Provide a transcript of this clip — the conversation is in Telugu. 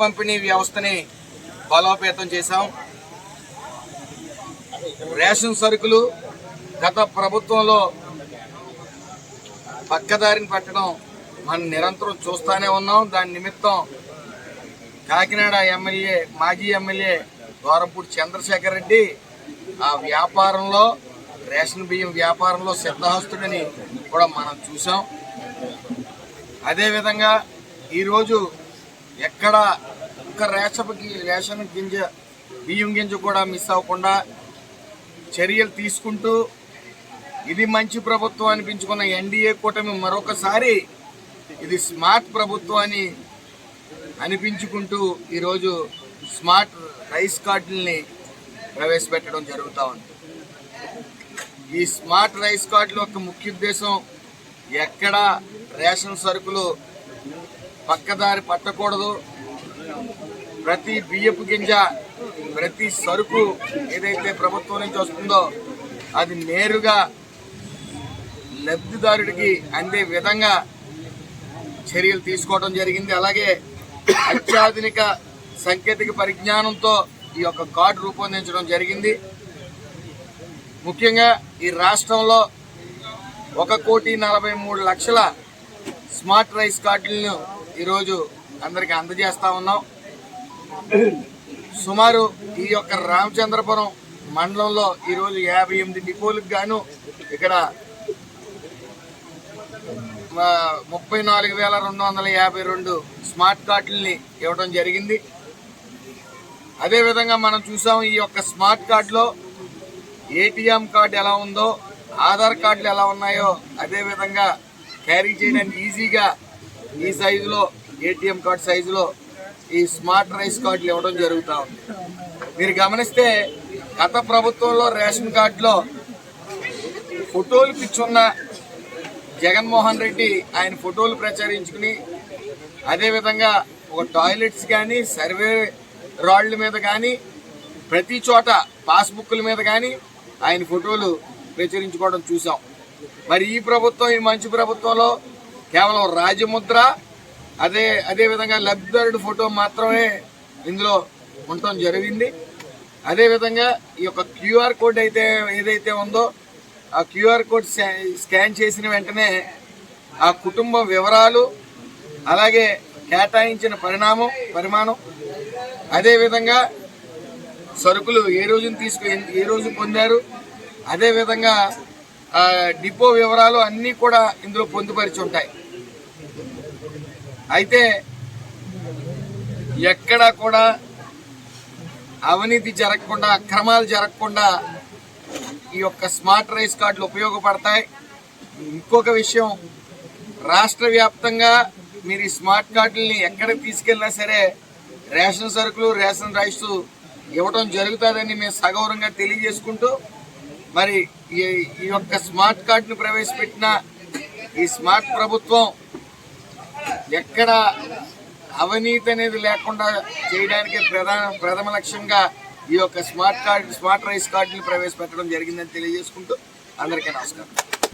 పంపిణీ వ్యవస్థని బలోపేతం చేశాం. రేషన్ సరుకులు గత ప్రభుత్వంలో పక్కదారిని పట్టడం మనం నిరంతరం చూస్తూనే ఉన్నాం. దాని నిమిత్తం కాకినాడ ఎమ్మెల్యే మాజీ ఎమ్మెల్యే గోరంపూడి చంద్రశేఖర్ రెడ్డి ఆ వ్యాపారంలో రేషన్ బియ్యం వ్యాపారంలో సిద్ధహస్తుడని కూడా మనం చూసాం అదేవిధంగా ఈరోజు ఎక్కడ ఒక రేషన్కి రేషన్ గింజ బియ్యం గింజ కూడా మిస్ అవ్వకుండా చర్యలు తీసుకుంటూ ఇది మంచి ప్రభుత్వం అనిపించుకున్న ఎన్డీఏ కూటమి మరొకసారి ఇది స్మార్ట్ ప్రభుత్వం అని అనిపించుకుంటూ ఈరోజు స్మార్ట్ రైస్ కార్డుల్ని ప్రవేశపెట్టడం జరుగుతూ ఉంది. ఈ స్మార్ట్ రైస్ కార్డుల యొక్క ముఖ్య ఉద్దేశం ఎక్కడ రేషన్ సరుకులు పక్కదారి పట్టకూడదు. ప్రతి బియ్యపు గింజ ప్రతి సరుకు ఏదైతే ప్రభుత్వం నుంచి వస్తుందో అది నేరుగా లబ్ధిదారుడికి అందే విధంగా చర్యలు తీసుకోవడం జరిగింది. అలాగే అత్యాధునిక సాంకేతిక పరిజ్ఞానంతో ఈ యొక్క కార్డు రూపొందించడం జరిగింది. ముఖ్యంగా ఈ రాష్ట్రంలో ఒక కోటి నలభై మూడు లక్షల స్మార్ట్ రైస్ కార్డులను ఈరోజు అందరికీ అందజేస్తా ఉన్నాం. సుమారు ఈ యొక్క రామచంద్రపురం మండలంలో ఈరోజు యాభై ఎనిమిది డిపోలకు గాను ఇక్కడ ముప్పై నాలుగు వేల రెండు వందల యాభై రెండు స్మార్ట్ కార్డుల్ని ఇవ్వడం జరిగింది. అదేవిధంగా మనం చూసాం ఈ యొక్క స్మార్ట్ కార్డులో ఏటీఎం కార్డు ఎలా ఉందో ఆధార్ కార్డులు ఎలా ఉన్నాయో అదేవిధంగా క్యారీ చేయడానికి ఈజీగా ఈ సైజులో ఏటీఎం కార్డు సైజులో ఈ స్మార్ట్ రైస్ కార్డులు ఇవ్వడం జరుగుతూ ఉంది. మీరు గమనిస్తే గత ప్రభుత్వంలో రేషన్ కార్డులో ఫోటోలు పిచ్చున్న జగన్మోహన్ రెడ్డి ఆయన ఫోటోలు ప్రచారించుకుని అదేవిధంగా ఒక టాయిలెట్స్ కానీ సర్వే రాళ్ళ మీద కానీ ప్రతి చోట పాస్బుక్ల మీద కానీ ఆయన ఫోటోలు ప్రచురించుకోవడం చూసాం. మరి ఈ ప్రభుత్వం ఈ మంచి ప్రభుత్వంలో కేవలం రాజముద్ర అదే అదే విధంగా లబ్ధిదారుడి ఫోటో మాత్రమే ఇందులో ఉండటం జరిగింది. అదేవిధంగా ఈ యొక్క క్యూఆర్ కోడ్ అయితే ఏదైతే ఉందో ఆ క్యూఆర్ కోడ్ స్కా- స్కాన్ చేసిన వెంటనే ఆ కుటుంబ వివరాలు అలాగే కేటాయించిన పరిణామం పరిమాణం అదేవిధంగా సరుకులు ఏ రోజున తీసుకు ఏ రోజు పొందారు అదేవిధంగా ఆ, డిపో వివరాలు అన్నీ కూడా ఇందులో పొందుపరిచి ఉంటాయి. అయితే ఎక్కడా కూడా అవినీతి జరగకుండా అక్రమాలు జరగకుండా ఈ యొక్క స్మార్ట్ రైస్ కార్డులు ఉపయోగపడతాయి. ఇంకొక విషయం రాష్ట్ర వ్యాప్తంగా మీరు ఈ స్మార్ట్ కార్డుల్ని ఎక్కడికి తీసుకెళ్ళినా సరే రేషన్ సరుకులు రేషన్ రైస్ ఇవ్వడం జరుగుతుందని మేము సగౌరవంగా తెలియజేసుకుంటూ మరి ఈ ఈ యొక్క స్మార్ట్ కార్డును ప్రవేశపెట్టిన ఈ స్మార్ట్ ప్రభుత్వం ఎక్కడ అవినీతి అనేది లేకుండా చేయడానికి ప్రధాన ప్రథమ లక్ష్యంగా ఈ యొక్క స్మార్ట్ కార్డ్ స్మార్ట్ రైస్ కార్డుని ప్రవేశపెట్టడం జరిగిందని తెలియజేసుకుంటూ అందరికీ నమస్కారం.